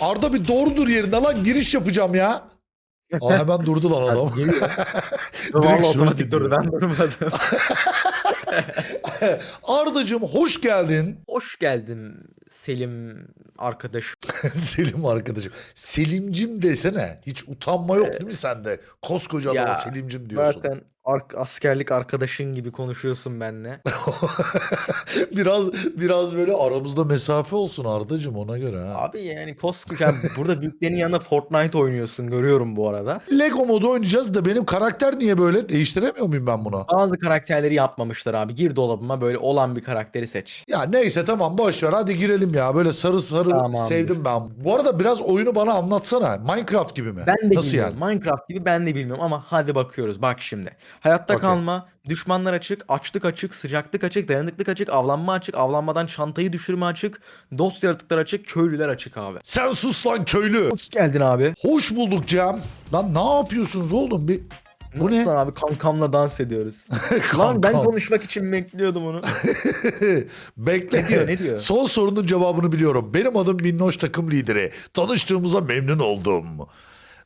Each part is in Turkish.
Arda bir doğru dur yerinde lan giriş yapacağım ya. Aa, hemen durdu lan adam. Geliyor. Direkt Valla söz otomatik durdu ben durmadım. Ardacığım hoş geldin. Hoş geldin Selim arkadaşım. Selim arkadaşım. Selimcim desene. Hiç utanma yok değil mi sende? Koskoca adama Ya, Selimcim diyorsun. Zaten ar- askerlik arkadaşın gibi konuşuyorsun benimle. biraz biraz böyle aramızda mesafe olsun Ardacığım ona göre ha. Abi yani koskoca yani burada büyüklerin yanında Fortnite oynuyorsun görüyorum bu arada. Lego modu oynayacağız da benim karakter niye böyle? Değiştiremiyor muyum ben bunu? Bazı karakterleri yapmamışlar abi. Gir dolabıma böyle olan bir karakteri seç. Ya neyse tamam boş ver hadi girelim ya. Böyle sarı sarı Tamamdır. sevdim ben. Bu arada biraz oyunu bana anlatsana. Minecraft gibi mi? Ben de Nasıl bilmiyorum. yani? Minecraft gibi ben de bilmiyorum ama hadi bakıyoruz. Bak şimdi. Hayatta Okey. kalma, düşmanlar açık, açlık açık, sıcaklık açık, dayanıklık açık, avlanma açık, avlanmadan çantayı düşürme açık, dost yaratıklar açık, köylüler açık abi. Sen sus lan köylü. Hoş geldin abi. Hoş bulduk Cem. Lan ne yapıyorsunuz oğlum? Bir Bu ne? Nasıl abi kankamla dans ediyoruz. Lan ben Kankam. konuşmak için bekliyordum onu. Bekle. Ne diyor, ne diyor? Son sorunun cevabını biliyorum. Benim adım Minnoş takım lideri. Tanıştığımıza memnun oldum.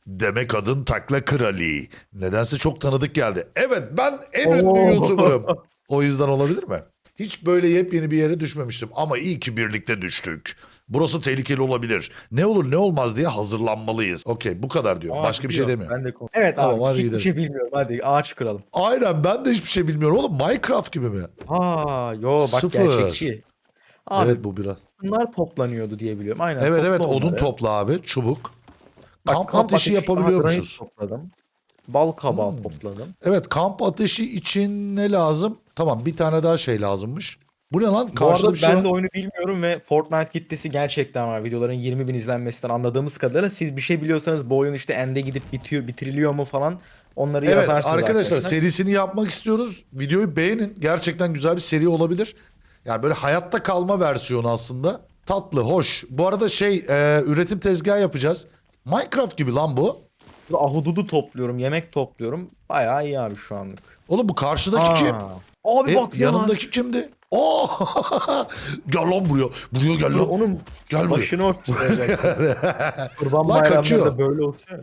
Demek adın Takla Krali. Nedense çok tanıdık geldi. Evet ben en ünlü Oo. YouTuber'ım. O yüzden olabilir mi? Hiç böyle yepyeni bir yere düşmemiştim ama iyi ki birlikte düştük. Burası tehlikeli olabilir. Ne olur ne olmaz diye hazırlanmalıyız. Okey bu kadar diyor. Aa, Başka bir şey biliyorum, demiyor. Ben de konu- Evet Tamam, abi hadi hiçbir gidelim. şey bilmiyorum. Hadi ağaç kıralım. Aynen ben de hiçbir şey bilmiyorum oğlum. Minecraft gibi mi? Aa yo bak Sıfır. gerçekçi. Abi evet bu biraz. bunlar toplanıyordu diye biliyorum. Aynen. Evet topla evet odun onları. topla abi çubuk. Bak, kamp, ateşi Aha, yapabiliyormuşuz. granit topladım. Bal kabağı Hmm. topladım. Evet kamp ateşi için ne lazım? Tamam bir tane daha şey lazımmış. Bu ne lan? Bu arada Karşıda bir şey ben var. de oyunu bilmiyorum ve Fortnite kitlesi gerçekten var. Videoların 20 bin izlenmesinden anladığımız kadarıyla siz bir şey biliyorsanız bu oyun işte ende gidip bitiyor, bitiriliyor mu falan onları Evet yazarsınız arkadaşlar serisini yapmak istiyoruz. Videoyu beğenin. Gerçekten güzel bir seri olabilir. Yani böyle hayatta kalma versiyonu aslında. Tatlı, hoş. Bu arada şey e, üretim tezgahı yapacağız. Minecraft gibi lan bu. Ahududu topluyorum, yemek topluyorum. Bayağı iyi abi şu anlık. Oğlum bu karşıdaki kim? Aa. Abi E, bak ya. yanındaki kimdi? Oo! gel lan buraya. Buraya gel lan. Onun Gel başını okşayacak. Kurban Lan kaçıyor. böyle olsa.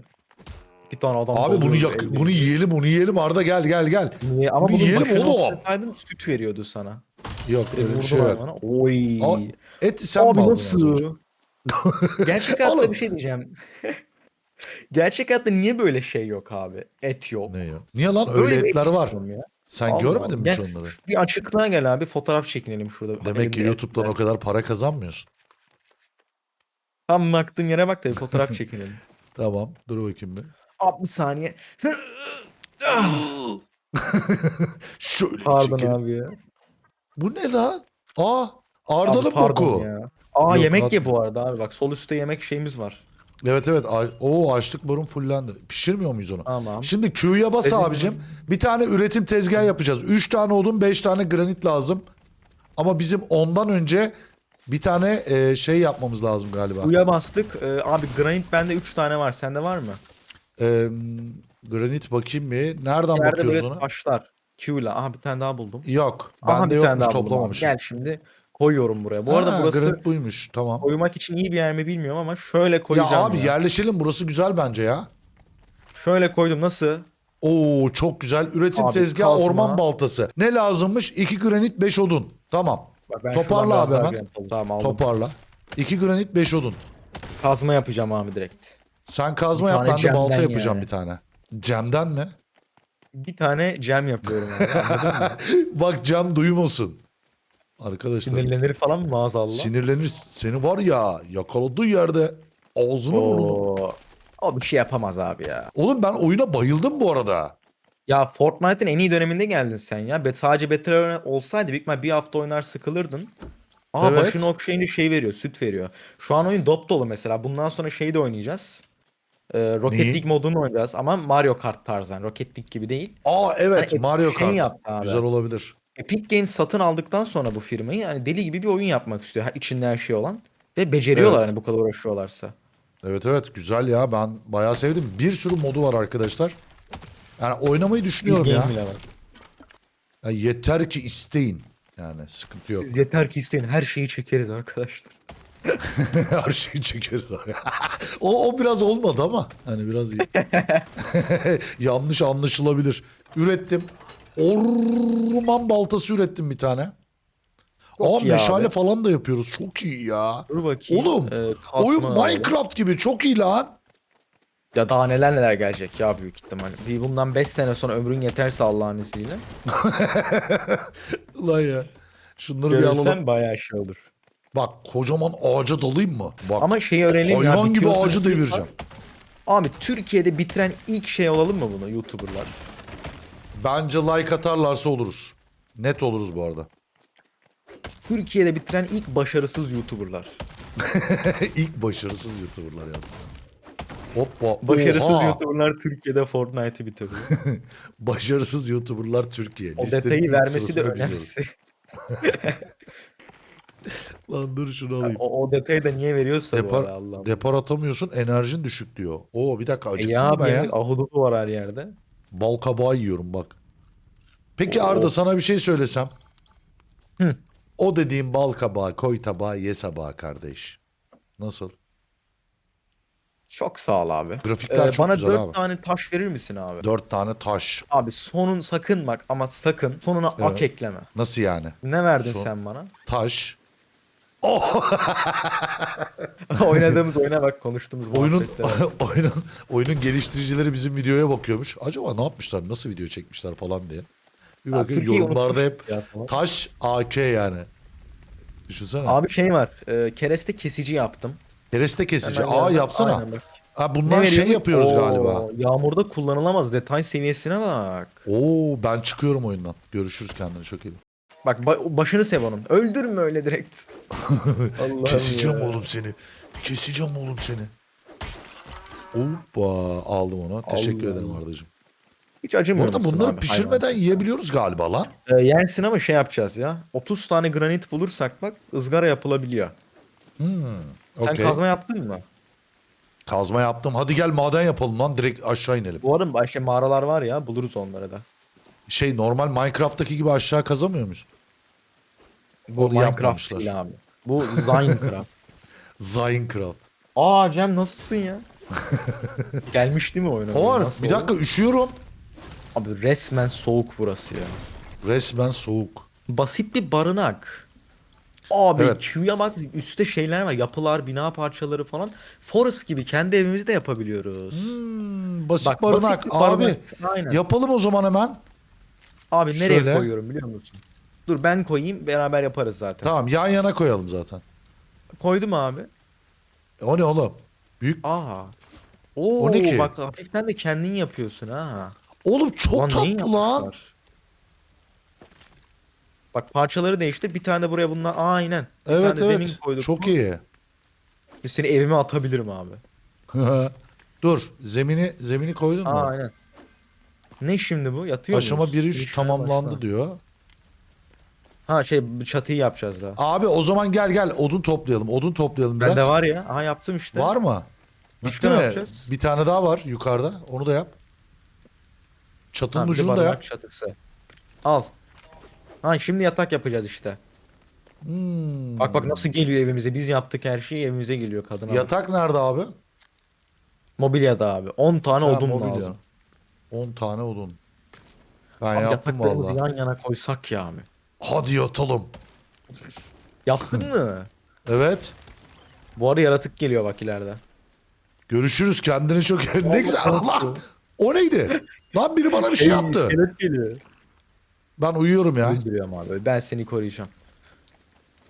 Bir tane adam Abi bunu yak elde. bunu yiyelim, bunu yiyelim Arda gel gel gel. Niye? Ama bunu yiyelim oğlum. okşasaydın süt veriyordu sana. Yok öyle bir şey yok. bana. Oy. Aa, Eti sen Abi nasıl? Gerçek hayatta bir şey diyeceğim. Gerçek hayatta niye böyle şey yok abi? Et yok. Ne ya? Niye lan öyle et etler var? Ya. Sen Allah görmedin mi hiç Gel, onları? Bir açıklığa gel abi fotoğraf çekinelim şurada. Demek ki Elimde YouTube'dan o kadar para kazanmıyorsun. Tam baktığın yere bak da bir fotoğraf çekinelim. Tamam dur bakayım bir. Abi bir saniye. Şöyle Pardon çekelim. abi ya. Bu ne lan? Aa Abi Arda'nın pardon boku. ya. Aa Yok, yemek ye bu arada abi bak sol üstte yemek şeyimiz var. Evet evet. Oo açlık barın fullendi. Pişirmiyor muyuz onu? Tamam. Şimdi Q'ya bas Ezildim. abicim. Bir tane üretim tezgahı yapacağız. 3 tane odun 5 tane granit lazım. Ama bizim ondan önce bir tane e, şey yapmamız lazım galiba. Uya bastık. Ee, abi granit bende 3 tane var. Sende var mı? E, granit bakayım bir. Nereden Yerde bakıyoruz ona? taşlar. Q'la. Aha bir tane daha buldum. Yok. Aha bir tane yokmuş daha buldum abi. toplamamışım. Gel şimdi koyuyorum buraya. Bu arada Ha, burası Granit buymuş. Tamam. koymak için iyi bir yer mi bilmiyorum ama şöyle Ya koyacağım abi ya. yerleşelim. Burası güzel bence ya. Şöyle koydum. Nasıl? Oo çok güzel. Üretim Abi, tezgahı kazma. orman baltası. Ne lazımmış? 2 granit 5 odun. Tamam. Bak ben Toparla şuradan biraz abi daha hemen. granit. Tamam aldım. Toparla. 2 granit 5 odun. Kazma yapacağım abi direkt. Sen kazma Bir yap tane ben de balta cemden yapacağım yani. bir tane. Cemden mi? Bir tane cem yapıyorum abi. Anladın mı? Bak cem duymasın. Arkadaşlar Sinirlenir falan mı maazallah? sinirlenir. Seni var ya yakaladığı yerde ağzını burnunu. O bir şey yapamaz abi ya. Oğlum ben oyuna bayıldım bu arada. Ya Fortnite'ın en iyi döneminde geldin sen ya. Bet sadece Battle olsaydı büyük bir hafta oynar sıkılırdın. Aa Evet. başını okşayınca şey veriyor, süt veriyor. Şu an oyun dop dolu mesela. Bundan sonra şey de oynayacağız. Ee, Rocket Neyi? League modunu oynayacağız ama Mario Kart tarzı. Rocket League gibi değil. Aa evet Hani Mario şey Kart. yaptı abi. Güzel olabilir. Epic Games satın aldıktan sonra bu firmayı yani deli gibi bir oyun yapmak istiyor. Ha, içinde her şey olan. Ve beceriyorlar Evet. hani bu kadar uğraşıyorlarsa. Evet evet güzel ya ben bayağı sevdim. Bir sürü modu var arkadaşlar. Yani oynamayı düşünüyorum ya. bile var. Ya Yeter ki isteyin. Yani sıkıntı yok. Siz yeter ki isteyin her şeyi çekeriz arkadaşlar. Her şeyi çekeriz abi. o, o biraz olmadı ama. Hani biraz iyi. Yanlış anlaşılabilir. Ürettim. Orman baltası ürettim bir tane. Çok Aa meşale abi. falan da yapıyoruz. Çok iyi ya. Dur bakayım. Oğlum, Ee, Oyun abi. Minecraft gibi çok iyi lan. Ya daha neler neler gelecek ya büyük ihtimal. Bir bundan 5 sene sonra ömrün yeterse Allah'ın izniyle. Lan ya. Şunları bir alalım. Görürsen bayağı şey olur. Bak kocaman ağaca dalayım mı? Bak Ama şeyi öğrenelim ya. hayvan gibi ağacı bitir- devireceğim. Abi Türkiye'de bitiren ilk şey olalım mı bunu YouTuber'lar? Bence like atarlarsa oluruz. Net oluruz bu arada. Türkiye'de bitiren ilk başarısız YouTuber'lar. İlk başarısız YouTuber'lar yaptı. Hoppa. Başarısız oha. YouTuber'lar Türkiye'de Fortnite'ı bitiriyor. Başarısız YouTuber'lar Türkiye. o Listenin detayı vermesi de önemlisi. Lan dur şunu alayım. o, o detayı da niye veriyorsa bu Depar, arada Allah'ım. depar atamıyorsun enerjin düşük diyor. Oo bir dakika E acıktım ya mı abi ben ya? ahududu var her yerde. Bal kabağı yiyorum bak. Peki Oo. Arda sana bir şey söylesem. Hı. O dediğim bal kabağı koy tabağa ye sabaha kardeş. Nasıl? Çok sağ ol abi. Grafikler Ee, çok bana güzel dört abi. tane taş verir misin abi? Dört tane taş. Abi sonun sakın bak ama sakın sonuna ak Evet. ekleme. Nasıl yani? Ne verdin Son. sen bana? Taş. Oh! Oynadığımız oyuna bak konuştuğumuz oyunun oyunun oyunun geliştiricileri bizim videoya bakıyormuş. Acaba ne yapmışlar? Nasıl video çekmişler falan diye. Bir bakın Türkiye'yi yorumlarda hep ya taş AK yani. Düşünsene. Abi şey var. E, kereste kesici yaptım. Kereste kesici. Hemen Aa yapsana. Aynen bak. Ha Ne bunlar şey yapıyoruz Oo, galiba. Yağmurda kullanılamaz. Detay seviyesine bak. Oo ben çıkıyorum oyundan. Görüşürüz kendine çok iyi. Bak ba- başını sev onun. Öldürme öyle direkt. Allah'ım Keseceğim ya. oğlum seni. Keseceğim oğlum seni. Hoppa aldım onu. Teşekkür Allah ederim Allah. Ardacığım. Hiç Bu acımıyor arada musun bunları abi pişirmeden hayvan? yiyebiliyoruz galiba lan. Ee, yersin ama şey yapacağız ya. 30 tane granit bulursak bak ızgara yapılabiliyor. Hmm. Sen okey. kazma yaptın mı? Kazma yaptım. Hadi gel maden yapalım lan. Direkt aşağı inelim. Bu arada başka mağaralar var ya buluruz onları da. Şey normal Minecraft'taki gibi aşağı kazamıyor muyuz? Bu Onu Minecraft yapmamışlar. değil abi. Bu Minecraft. Minecraft. Aa Cem nasılsın ya? Gelmiş değil mi oyuna? Var. Nasıl Bir oldu? dakika üşüyorum. Abi resmen soğuk burası ya. Resmen soğuk. Basit bir barınak. Abi Evet. Q'ya bak üstte şeyler var. Yapılar, bina parçaları falan. Forest gibi kendi evimizde de yapabiliyoruz. Hmm, basit barınak. basit bir Abi barınak. Aynen. yapalım o zaman hemen. Abi nereye Şöyle. koyuyorum biliyor musun? Dur ben koyayım beraber yaparız zaten. Tamam yan yana koyalım zaten. Koydum abi. E, O ne oğlum? Büyük. Aa. Oo, O ne ki? bak hafiften de kendin yapıyorsun ha. Oğlum çok Ulan neyi tatlı lan. yapmışlar? Bak parçaları değiştir. Bir tane de buraya bunlar aynen. Bir Evet tane evet. zemin koyduk. Çok iyi. Seni evime atabilirim abi. Dur. Zemini zemini koydun mu? Aynen. Ne şimdi bu? Yatıyor Aşama muyuz? 1-3 İnşallah tamamlandı başla. diyor. Ha şey çatıyı yapacağız daha. Abi o zaman gel gel odun toplayalım. Odun toplayalım biraz. Bende var ya. Aha yaptım işte. Var mı? Başka Bitti ne mi? yapacağız? Bir tane daha var yukarıda. Onu da yap. Çatının Ha, bir de ucunu da barınak yap. çatısı. Al. Ha şimdi yatak yapacağız işte. Hmm. Bak bak nasıl geliyor evimize. Biz yaptık her şeyi evimize geliyor kadın. abi. Yatak nerede abi? Mobilyada abi. 10 tane Ha, odun mobilya. lazım. 10 tane odun. Ben Abi yaptım yataklarımızı valla. yan yana koysak ya abi. Hadi yatalım. Yaptın mı? Evet. Bu arada yaratık geliyor bak ileride. Görüşürüz. Kendini çok... ne güzel. Allah. O neydi? Lan biri bana bir şey Ey, yaptı. iskelet geliyor. Ben uyuyorum ya. Öldürüyorum abi. Ben seni koruyacağım.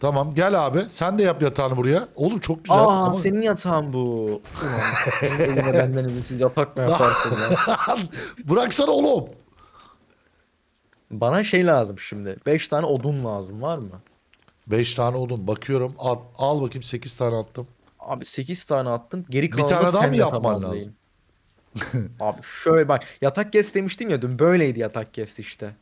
Tamam gel abi. Sen de yap yatağını buraya. Oğlum çok güzel. Aa ama- senin yatağın bu. Ulan, benden ümitsiz yatak mı yaparsın ya? Bıraksana oğlum. Bana şey lazım şimdi. 5 tane odun lazım var mı? 5 tane odun. Bakıyorum. Al, al bakayım 8 tane attım. Abi 8 tane attın. Geri Bir kalanı tane da daha mı yapman tamamlayın. Abi şöyle bak. Yatak kes demiştim ya dün. Böyleydi yatak kes işte.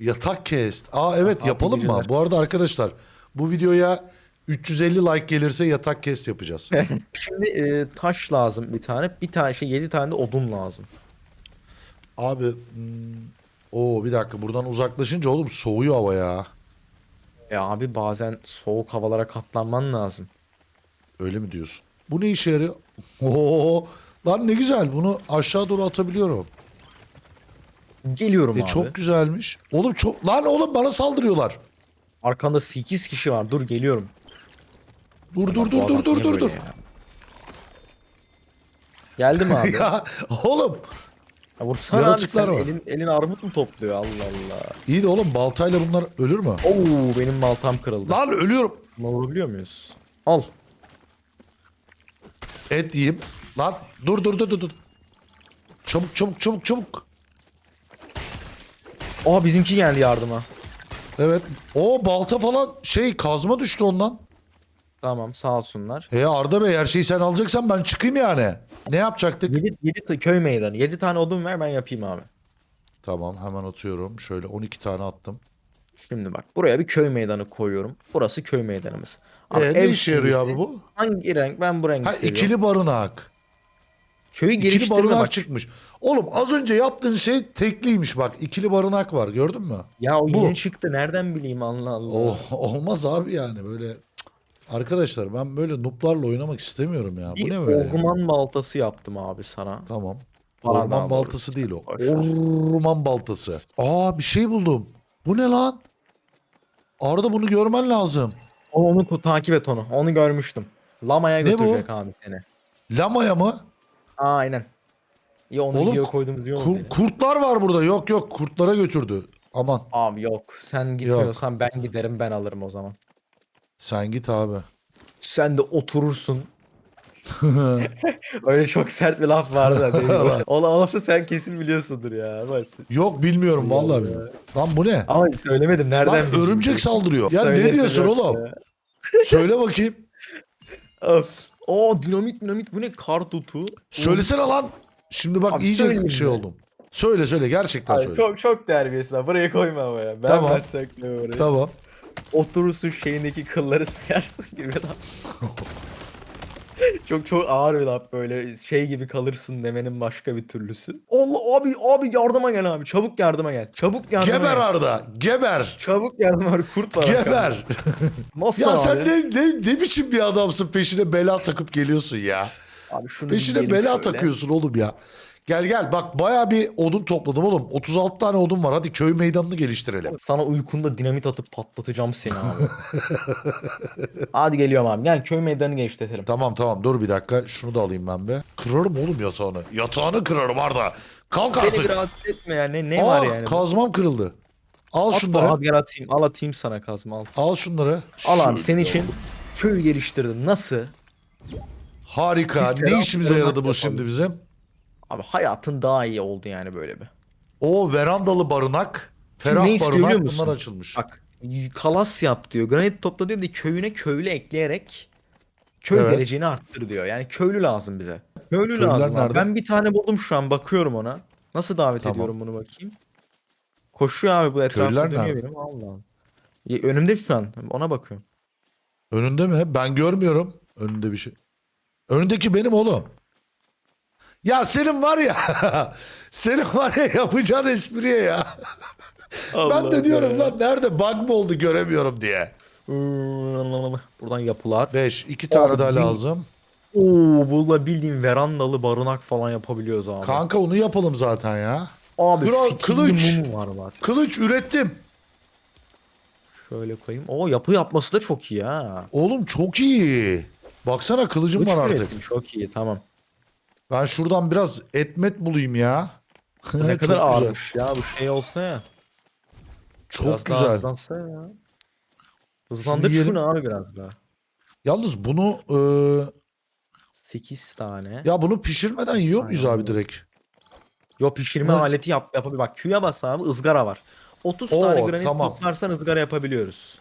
Yatak kest. Aa evet Abi yapalım mı? Bu arada arkadaşlar bu videoya 350 like gelirse yatak kest yapacağız. Şimdi e, taş lazım bir tane. Bir tane şey 7 tane de odun lazım. Abi hmm, o bir dakika buradan uzaklaşınca oğlum soğuyor hava ya. E abi bazen soğuk havalara katlanman lazım. Öyle mi diyorsun? Bu ne işe yarıyor? Oo, lan ne güzel. Bunu aşağı doğru atabiliyorum. Geliyorum E abi. çok güzelmiş. Oğlum çok lan oğlum bana saldırıyorlar. Arkanda 8 kişi var. Dur geliyorum. Dur dur dur dur dur dur dur. ya? Geldi mi abi? ya, ya oğlum vursana abi sen var. elin, elin armut mu topluyor Allah Allah. iyi de oğlum baltayla bunlar ölür mü? Oo benim baltam kırıldı. Lan ölüyorum. Bunu vurabiliyor muyuz? Al. Et yiyeyim. Lan dur dur dur dur. dur. Çabuk çabuk çabuk çabuk. Aa bizimki geldi yardıma. Evet. O balta falan şey kazma düştü ondan. Tamam sağ olsunlar. E Arda Bey her şeyi sen alacaksan ben çıkayım yani. Ne yapacaktık? 7, 7 köy meydanı. 7 tane odun ver ben yapayım abi. Tamam hemen atıyorum. Şöyle 12 tane attım. Şimdi bak buraya bir köy meydanı koyuyorum. Burası köy meydanımız. E, ne işe yarıyor abi bu? Hangi renk? Ben bu rengi Ha seviyorum. ikili barınak. Köyü İkili geliştirme barınak bak. çıkmış. Oğlum az önce yaptığın şey tekliymiş bak. İkili barınak var gördün mü? Ya o Bu. yeni çıktı. Nereden bileyim Allah Allah. Oh, olmaz abi yani böyle. Cık. Arkadaşlar ben böyle nuplarla oynamak istemiyorum ya. Bu bir ne böyle? orman baltası yaptım abi sana. Tamam. Bana Orman doğrusu. baltası değil o. Boş ver. Orman baltası. Aa bir şey buldum. Bu ne lan? Arda bunu görmen lazım. Onu ku- takip et onu. Onu görmüştüm. Lamaya Ne bu? götürecek abi seni. Lamaya mı? Aynen. Ya onu Oğlum, video koyduğumuz iyi oldu Kur- kurtlar var burada. Yok yok kurtlara götürdü. Aman Abi yok. Sen gitmiyorsan ben giderim ben alırım o zaman. sen git abi. Sen de oturursun. Öyle çok sert bir laf vardı o, o lafı sen kesin biliyorsundur ya. Varsın. Yok bilmiyorum Yok vallahi bilmiyorum. Lan bu ne? Ama söylemedim nereden Lan örümcek saldırıyor. Ya Söylesin ne diyorsun yok oğlum? Söyle bakayım. Of. Oo dinamit dinamit bu ne kar tutu. Söylesene lan. Şimdi bak Abi iyice söyleyeyim şey mi? oldum. Söyle söyle gerçekten Abi söyle. çok çok terbiyesiz abi. Buraya koyma ama ya. Ben Tamam. ben saklıyorum oraya. Tamam. Oturursun şeyindeki kılları sayarsın gibi laf. çok çok ağır bir laf böyle şey gibi kalırsın demenin başka bir türlüsü. Allah abi abi yardıma gel abi çabuk yardıma gel. Çabuk yardıma Geber gel. Arda. Geber. Çabuk yardıma var kurt var. Geber. Nasıl ya abi? sen ne, ne, ne biçim bir adamsın peşine bela takıp geliyorsun ya. Abi şunu Peşine bela şöyle. takıyorsun oğlum ya. Gel gel bak baya bir odun topladım oğlum. 36 tane odun var hadi köy meydanını geliştirelim. Sana uykunda dinamit atıp patlatacağım seni abi. Hadi geliyorum abi. Gel köy meydanı genişletelim. Tamam tamam dur bir dakika şunu da alayım ben be. Kırarım oğlum yatağını. Yatağını kırarım Arda. Kalk Beni artık. bir rahatsız etme ya. Ne, Aa, var yani? kazmam kırıldı. Al At şunları. Al gel atayım. Al atayım sana kazma al. Al şunları. Al abi Şöyle. senin için köy geliştirdim. Nasıl? Harika. Biz Ne işimize yaradı bu yapalım. şimdi bizim? Abi hayatın daha iyi oldu yani böyle bir. O verandalı barınak, ferah ne istiyor biliyor barınak musun? bunlar açılmış. Bak kalas yap diyor. Granit topla diyor bir de köyüne köylü ekleyerek köy Evet. geleceğini arttır diyor. Yani köylü lazım bize. Köylü Köylüler lazım. abi. nerede? Ben bir tane buldum şu an bakıyorum ona. Nasıl davet Tamam. ediyorum bunu bakayım. Koşuyor abi bu etrafta Köylüler dönüyor nerede? benim. Allah Allah. Ya, Önümde şu an. Ona bakıyorum. Önünde mi? Ben görmüyorum önünde bir şey. Önündeki benim oğlum. Ya senin var ya. senin var ya yapacağın espriye ya. ben de diyorum lan nerede bug mı oldu göremiyorum diye. Buradan yapılar. 5. iki tane Abi, daha lazım. Oo, bununla bildiğin verandalı barınak falan yapabiliyoruz abi. Kanka onu yapalım zaten ya. abi Dur fitilli kılıç. mum var var. Kılıç ürettim. Şöyle koyayım. Oo yapı yapması da çok iyi ha. Oğlum çok iyi. Baksana kılıcım Kılıç var artık. ürettin? Çok iyi tamam. Ben şuradan biraz etmet bulayım ya. Ne Çok kadar güzel. ağırmış ya bu şey olsa ya. Çok biraz daha güzel. hızlansa ya. Hızlandır Şunu şunu, yiyelim. abi biraz daha. Yalnız bunu e, 8 tane. ya bunu pişirmeden yiyor muyuz Aynen abi direkt? Yo pişirme Ne? aleti yap yapabilir. Bak Q'ya bas abi ızgara var. 30 Oo, tane granit tamam. toplarsan ızgara yapabiliyoruz.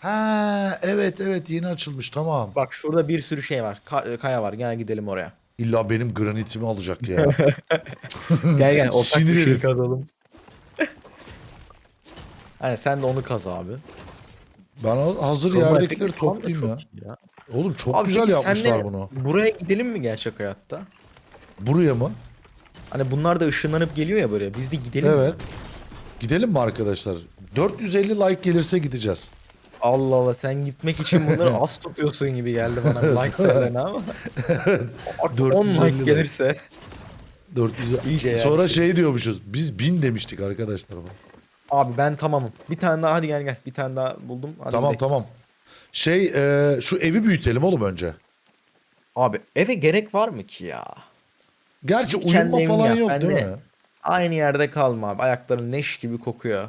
Ha evet evet yeni açılmış tamam. Bak şurada bir sürü şey var. Ka- kaya var. Gel gidelim oraya. İlla benim granitimi alacak ya. Gel gel ortak bir şey herif. kazalım. Hani sen de onu kaz abi. ben o hazır Kırma yerdekileri efekti falan da toplayayım ya. çok iyi ya. Oğlum çok Abi güzel peki yapmışlar senle bunu. Buraya gidelim mi gerçek hayatta? Buraya mı? Hani bunlar da ışınlanıp geliyor ya buraya. Biz de gidelim Evet. mi? Gidelim mi arkadaşlar? 450 like gelirse gideceğiz. Allah Allah sen gitmek için bunları az tutuyorsun gibi geldi bana like sayılarına ama. Artık 10 450 like gelirse 400. İyice yani. Sonra şey diyormuşuz. Biz 1000 demiştik arkadaşlar. abi ben tamamım. Bir tane daha hadi gel gel. Bir tane daha buldum. Hadi tamam gidelim. tamam. Şey e, şu evi büyütelim oğlum önce. Abi eve gerek var mı ki ya? Gerçi uyuma falan yap, yok değil de- mi? Aynı yerde kalma abi. Ayakların leş gibi kokuyor.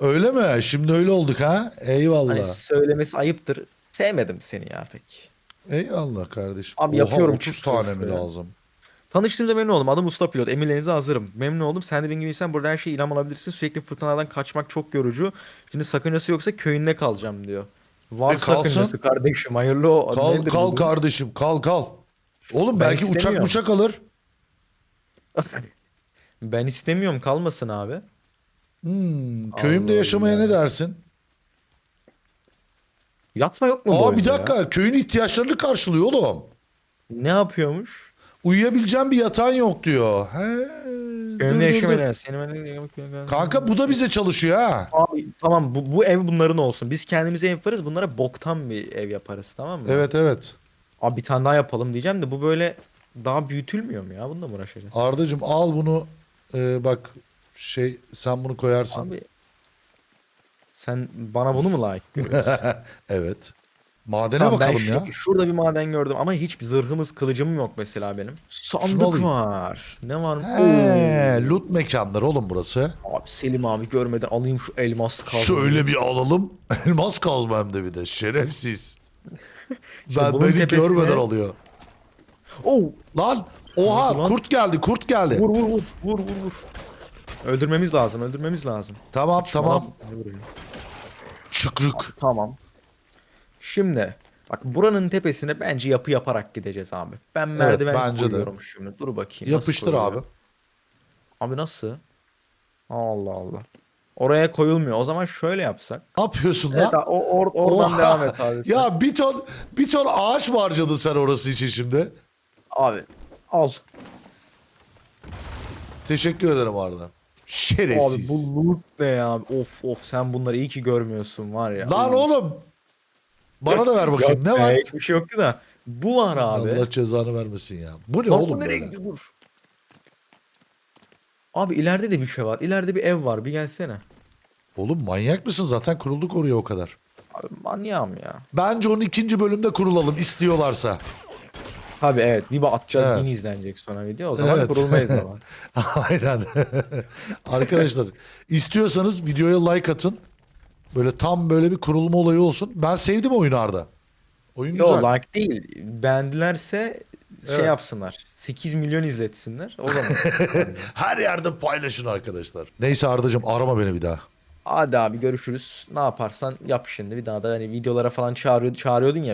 Öyle mi? Şimdi öyle olduk ha? Eyvallah. Hani söylemesi ayıptır. Sevmedim seni ya pek. Eyvallah kardeşim. Abi yapıyorum 30 çünkü tane mi lazım? Tanıştığımda memnun oldum. Adım Usta Pilot. Emirlerinize hazırım. Memnun oldum. Sen de benim gibiysen burada her şeye ilham alabilirsin. Sürekli fırtınalardan kaçmak çok yorucu. Şimdi sakıncası yoksa köyünde kalacağım diyor. Var E, sakıncası kardeşim. Hayırlı o. Kal Nedir kal bu? kardeşim kal kal. Oğlum Ben belki uçak uçak alır. ben istemiyorum. Kalmasın abi. Hmm, köyümde Allah yaşamaya Allah. ne dersin? Yatma yok mu bu Aa bir oyunda ya? dakika köyün ihtiyaçlarını karşılıyor oğlum. Ne yapıyormuş? Uyuyabileceğim bir yatağın yok diyor. He, dur, Köyünde dur, yaşamaya dur. ne Senin Kanka bu da bize çalışıyor ha. Abi tamam bu, bu ev bunların olsun. Biz kendimize ev yaparız. Bunlara boktan bir ev yaparız tamam mı? Evet evet. Abi bir tane daha yapalım diyeceğim de bu böyle daha büyütülmüyor mu ya? Bununla mı uğraşacağız? Ardacım al bunu e, bak şey sen bunu koyarsın. Abi sen bana bunu mu layık görüyorsun? evet. Madene Tamam, ben bakalım şu- ya. Şurada bir maden gördüm ama hiçbir zırhımız kılıcım yok mesela benim. Sandık alayım. var. Ne var? He, loot mekanları oğlum burası. Oo. Abi Selim abi görmeden alayım şu elmas kazmayı. Şöyle bir alalım. Elmas kazma hem de bir de. Şerefsiz. İşte ben bunun beni tepesine- görmeden alıyor. Oo. Lan oha oldu lan? kurt geldi kurt geldi. Vur vur vur. Vur vur vur. Öldürmemiz lazım, öldürmemiz lazım. Tamam tamam. Çıkrık. Tamam. Şimdi bak buranın tepesine bence yapı yaparak gideceğiz abi. Ben merdiven bence de. koyuyorum şimdi. Dur bakayım. nasıl Yapıştır koyuluyor? abi. Abi nasıl? Allah Allah. Oraya koyulmuyor. O zaman şöyle yapsak. Ne yapıyorsun Evet, lan? o, or- oradan Oha! devam et abi. sen. Ya bir ton bir ton ağaç mı harcadın sen orası için şimdi? Abi al. Teşekkür ederim Arda. Abi Şerefsiz. bu loot ne ya? Of of sen bunları iyi ki görmüyorsun var ya. Lan oğlum. Bana da ver bakayım. Yok ne var? Hiçbir şey yoktu da. Bu var abi. Allah cezanı vermesin ya. Bu ne Lan bu oğlum nereye böyle? gidiyor? Dur. Abi ileride de bir şey var. İleride bir ev var. Bir gelsene. Oğlum manyak mısın? Zaten kurulduk oraya o kadar. Abi manyağım ya. Bence onun ikinci bölümde kurulalım istiyorlarsa. Tabii evet. Bir atacağız. Evet. Bin izlenecek sonra video. O zaman Evet. kurulmayız ama. Aynen. Arkadaşlar istiyorsanız videoya like atın. Böyle tam böyle bir kurulma olayı olsun. Ben sevdim oyunu Arda. Oyun Yo güzel. like değil. Beğendilerse şey Evet. yapsınlar. 8 milyon izletsinler. O zaman. Her yerde paylaşın arkadaşlar. Neyse Ardacığım arama beni bir daha. Hadi abi görüşürüz. Ne yaparsan yap şimdi. Bir daha da hani videolara falan çağırıyor, çağırıyordun ya